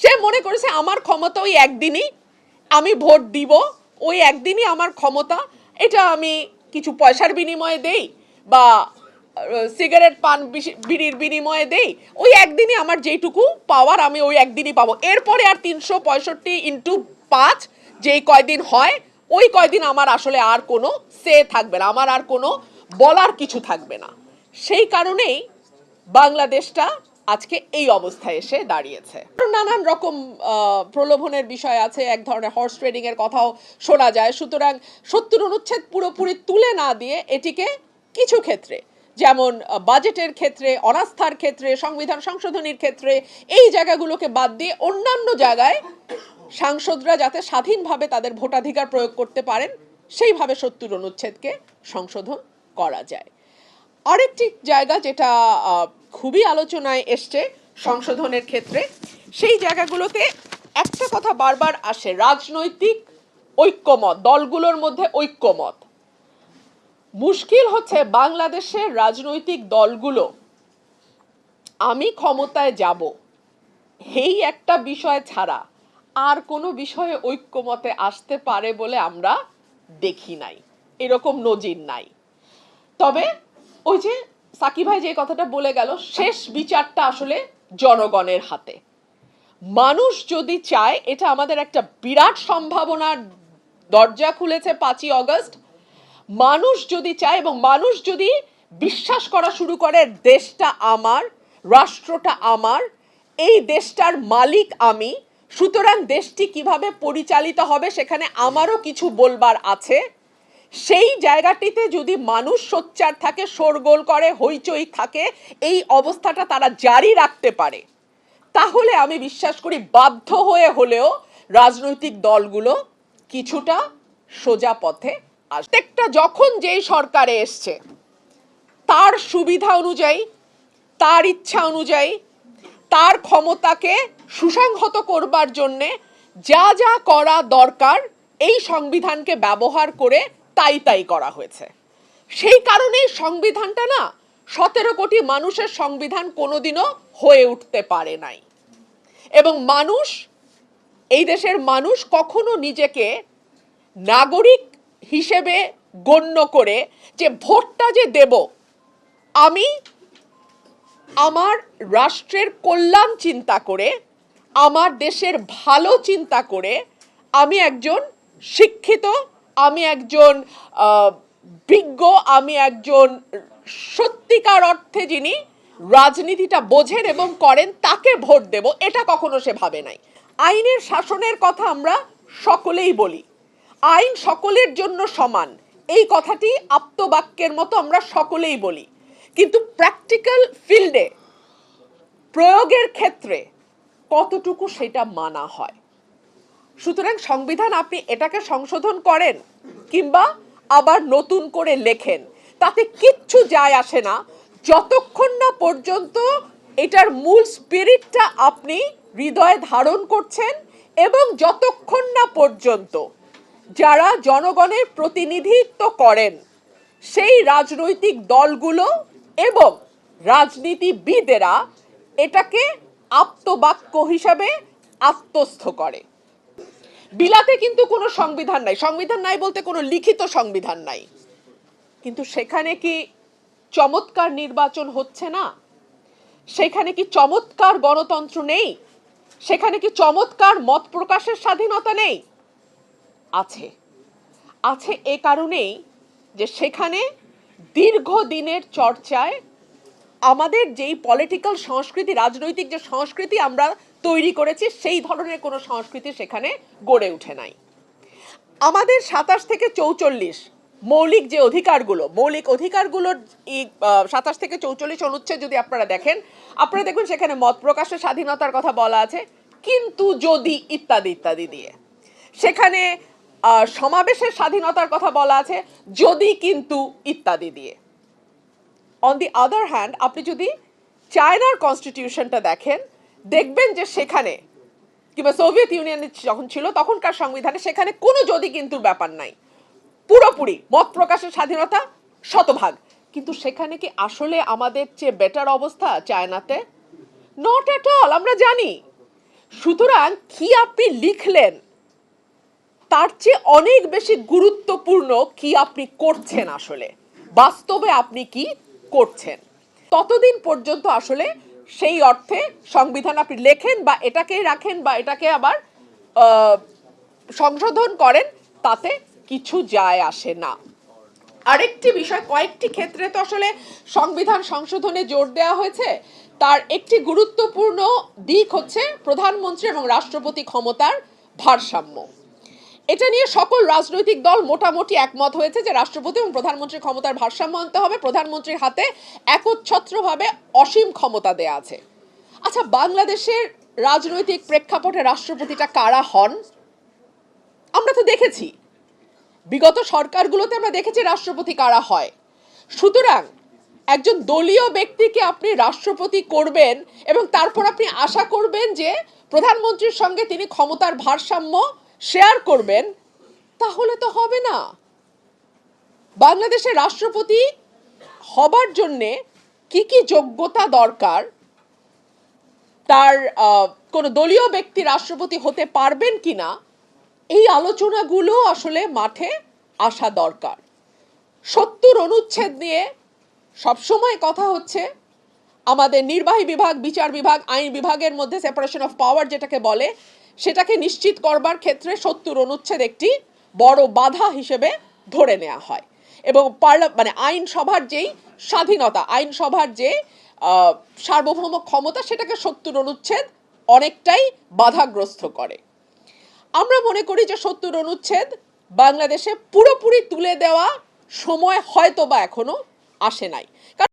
সে মনে করেছে, আমার ক্ষমতা ওই একদিনই আমি ভোট দিব, ওই একদিনই আমার ক্ষমতা। এটা আমি কিছু পয়সার বিনিময়ে দেই বা সিগারেট পান বিড়ির বিনিময়ে দেই। ওই একদিনই আমার যেইটুকু পাওয়ার আমি ওই একদিনই পাবো। এরপরে আর তিনশো পঁয়ষট্টি ইন্টু পাঁচ যেই কয়দিন হয়, ওই কয়দিন আমার আসলে আর কোনো সে থাকবে না, আমার আর কোনো বলার কিছু থাকবে না। সেই কারণেই বাংলাদেশটা আজকে এই অবস্থায় এসে দাঁড়িয়েছে। নানান রকম প্রলোভনের বিষয় আছে, এক ধরনের হর্স ট্রেডিং এর কথাও শোনা যায়। সুতরাং সত্তর অনুচ্ছেদ পুরোপুরি তুলে না দিয়ে এটিকে কিছু ক্ষেত্রে, যেমন বাজেটের ক্ষেত্রে, অনাস্থার ক্ষেত্রে, সংবিধান সংশোধনীর ক্ষেত্রে, এই জায়গাগুলোকে বাদ দিয়ে অন্যান্য জায়গায় সাংসদরা যাতে স্বাধীনভাবে তাদের ভোটাধিকার প্রয়োগ করতে পারেন, সেইভাবে সত্তর অনুচ্ছেদকে সংশোধন করা যায়। আরেকটি জায়গা যেটা খুবই আলোচনায় এসছে সংশোধনের ক্ষেত্রে। সেই জায়গাগুলোতে একটা কথা বারবার আসে, রাজনৈতিক ঐক্যমত, দলগুলোর মধ্যে ঐক্যমত। মুশকিল হচ্ছে বাংলাদেশের রাজনৈতিক দলগুলো, আমি ক্ষমতায় যাব, এই একটা বিষয় ছাড়া আর কোনো বিষয়ে ঐক্যমতে আসতে পারে বলে আমরা দেখি নাই, এরকম নজির নাই। তবে ওই যে সাকি ভাই যে কথাটা বলে গেল, শেষ বিচারটা আসলে জনগণের হাতে। মানুষ যদি চায়, এটা আমাদের একটা বিরাট সম্ভাবনার দরজা খুলেছে পাঁচই অগস্ট। মানুষ যদি চায় এবং মানুষ যদি বিশ্বাস করা শুরু করে, দেশটা আমার, রাষ্ট্রটা আমার, এই দেশটার মালিক আমি, সুতরাং দেশটি কীভাবে পরিচালিত হবে সেখানে আমারও কিছু বলবার আছে। সেই জায়গাটিতে যদি মানুষ সোচ্চার থাকে, শোরগোল করে, হইচই থাকে, এই অবস্থাটা তারা জারি রাখতে পারে। তাহলে আমি বিশ্বাস করি বাধ্য হয়ে হলেও রাজনৈতিক দলগুলো কিছুটা সোজা পথে প্রত্যেকটা যখন যেই সরকারে এসছে, তার সুবিধা অনুযায়ী, তার ইচ্ছা অনুযায়ী, তার ক্ষমতাকে সুসংহত করবার জন্যে যা যা করা দরকার, এই সংবিধানকে ব্যবহার করে তাই তাই করা হয়েছে। সেই কারণেই সংবিধানটা না সতেরো কোটি মানুষের সংবিধান কোনোদিনও হয়ে উঠতে পারে নাই। এবং মানুষ, এই দেশের মানুষ কখনো নিজেকে নাগরিক হিসেবে গণ্য করে যে ভোটটা যে দেব, আমি আমার রাষ্ট্রের কল্যাণ চিন্তা করে, আমার দেশের ভালো চিন্তা করে আমি একজন শিক্ষিত আমি একজন বিজ্ঞ, আমি একজন সত্যিকার অর্থে যিনি রাজনীতিটা বোঝেন এবং করেন, তাকে ভোট দেব, এটা কখনো সে ভাবে নাই। আইনের শাসনের কথা আমরা সকলেই বলি। আইন সকলের জন্য সমান, এই কথাটি আপ্তবাক্যের মতো আমরা সকলেই বলি। কিন্তু প্র্যাকটিক্যাল ফিল্ডে প্রয়োগের ক্ষেত্রে কতটুকু সেটা মানা হয়? সুতরাং সংবিধান আপনি এটাকে সংশোধন করেন কিংবা আবার নতুন করে লেখেন। তাতে কিচ্ছু যায় আসে না। যতক্ষণ না পর্যন্ত এটার মূল স্পিরিটটা আপনি হৃদয়ে ধারণ করছেন এবং যতক্ষণ না পর্যন্ত যারা জনগণের প্রতিনিধিত্ব করেন, সেই রাজনৈতিক দলগুলো এবং রাজনীতিবিদেরা এটাকে আপ্তবাক্য হিসাবে আত্মস্থ করে। বিলাতে কিন্তু কোনো সংবিধান নাই। সংবিধান নাই বলতে কোনো লিখিত সংবিধান নাই। কিন্তু সেখানে কি চমৎকার নির্বাচন হচ্ছে না? সেখানে কি চমৎকার গণতন্ত্র নেই? সেখানে কি চমৎকার মত প্রকাশের স্বাধীনতা নেই? আছে। আছে এ কারণেই যে সেখানে দীর্ঘদিনের চর্চায় আমাদের যেই পলিটিক্যাল সংস্কৃতি, রাজনৈতিক যে সংস্কৃতি আমরা তৈরি করেছি, সেই ধরনের কোনো সংস্কৃতি সেখানে গড়ে ওঠে নাই। আমাদের সাতাশ থেকে চৌচল্লিশ মৌলিক যে অধিকারগুলো, মৌলিক অধিকারগুলোর সাতাশ থেকে চৌচল্লিশ অনুচ্ছেদ যদি আপনারা দেখেন, আপনারা দেখবেন সেখানে মত প্রকাশের স্বাধীনতার কথা বলা আছে, কিন্তু যদি ইত্যাদি ইত্যাদি দিয়ে। সেখানে সমাবেশের স্বাধীনতার কথা বলা আছে, যদি কিন্তু ইত্যাদি দিয়ে। অন দি আদার হ্যান্ড আপনি যদি চায়নার কনস্টিটিউশনটা দেখেন দেখবেন যে সেখানে, কিংবা সোভিয়েত ইউনিয়ন যখন ছিল, তখনকার সংবিধানে সেখানে কোনো যদি কিন্তু ব্যাপার নাই। পুরোপুরি মত প্রকাশের স্বাধীনতা শতভাগ। কিন্তু সেখানে কি আসলে আমাদের চেয়ে বেটার অবস্থা চায়নাতে? নট এট অল আমরা জানি। সুতরাং কি আপনি লিখলেন? তার চেয়ে অনেক বেশি গুরুত্বপূর্ণ কি আপনি করছেন আসলে? বাস্তবে আপনি কি করছেন? ততদিন পর্যন্ত আসলে সেই অর্থে সংবিধান আপনি লেখেন বা এটাকেই রাখেন বা এটাকে আবার সংশোধন করেন, তাতে কিছু যায় আসে না। আরেকটি বিষয়, কয়েকটি ক্ষেত্রে তো আসলে সংবিধান সংশোধনে জোর দেওয়া হয়েছে। তার একটি গুরুত্বপূর্ণ দিক হচ্ছে প্রধানমন্ত্রী এবং রাষ্ট্রপতি ক্ষমতার ভারসাম্য। এটা নিয়ে সকল রাজনৈতিক দল মোটামুটি একমত হয়েছে যে রাষ্ট্রপতি এবং প্রধানমন্ত্রীর ক্ষমতার ভারসাম্য আনতে হবে। প্রধানমন্ত্রীর হাতে একচ্ছত্রভাবে অসীম ক্ষমতা দেয়া আছে। আচ্ছা বাংলাদেশের রাজনৈতিক প্রেক্ষাপটে রাষ্ট্রপতিটা কারা হন? আমরা তো দেখেছি। বিগত সরকারগুলোতে আমরা দেখেছি রাষ্ট্রপতি কারা হয়। সুতরাং একজন দলীয় ব্যক্তিকে আপনি রাষ্ট্রপতি করবেন এবং তারপর আপনি আশা করবেন যে প্রধানমন্ত্রীর সঙ্গে তিনি ক্ষমতার ভারসাম্য শেয়ার করবেন, তাহলে তো হবে না। বাংলাদেশের রাষ্ট্রপতি হবার জন্যে কি কি যোগ্যতা দরকার, তার কোনো দলীয় ব্যক্তি রাষ্ট্রপতি হতে পারবেন কি না এই আলোচনাগুলো আসলে মাঠে আসা দরকার। সত্তর অনুচ্ছেদ নিয়ে সবসময় কথা হচ্ছে। আমাদের নির্বাহী বিভাগ, বিচার বিভাগ, আইন বিভাগের মধ্যে সেপারেশন অফ পাওয়ার যেটাকে বলে, সেটাকে নিশ্চিত করবার ক্ষেত্রে সত্তর অনুচ্ছেদ একটি বড় বাধা হিসেবে ধরে নেওয়া হয়। এবং পার্লা মানে আইনসভার যেই স্বাধীনতা আইনসভার যে সার্বভৌম ক্ষমতা, সেটাকে সত্তর অনুচ্ছেদ অনেকটাই বাধাগ্রস্ত করে। আমরা মনে করি যে সত্তর অনুচ্ছেদ বাংলাদেশে পুরোপুরি তুলে দেওয়া সময় হয়তো বা এখনও আসে নাই।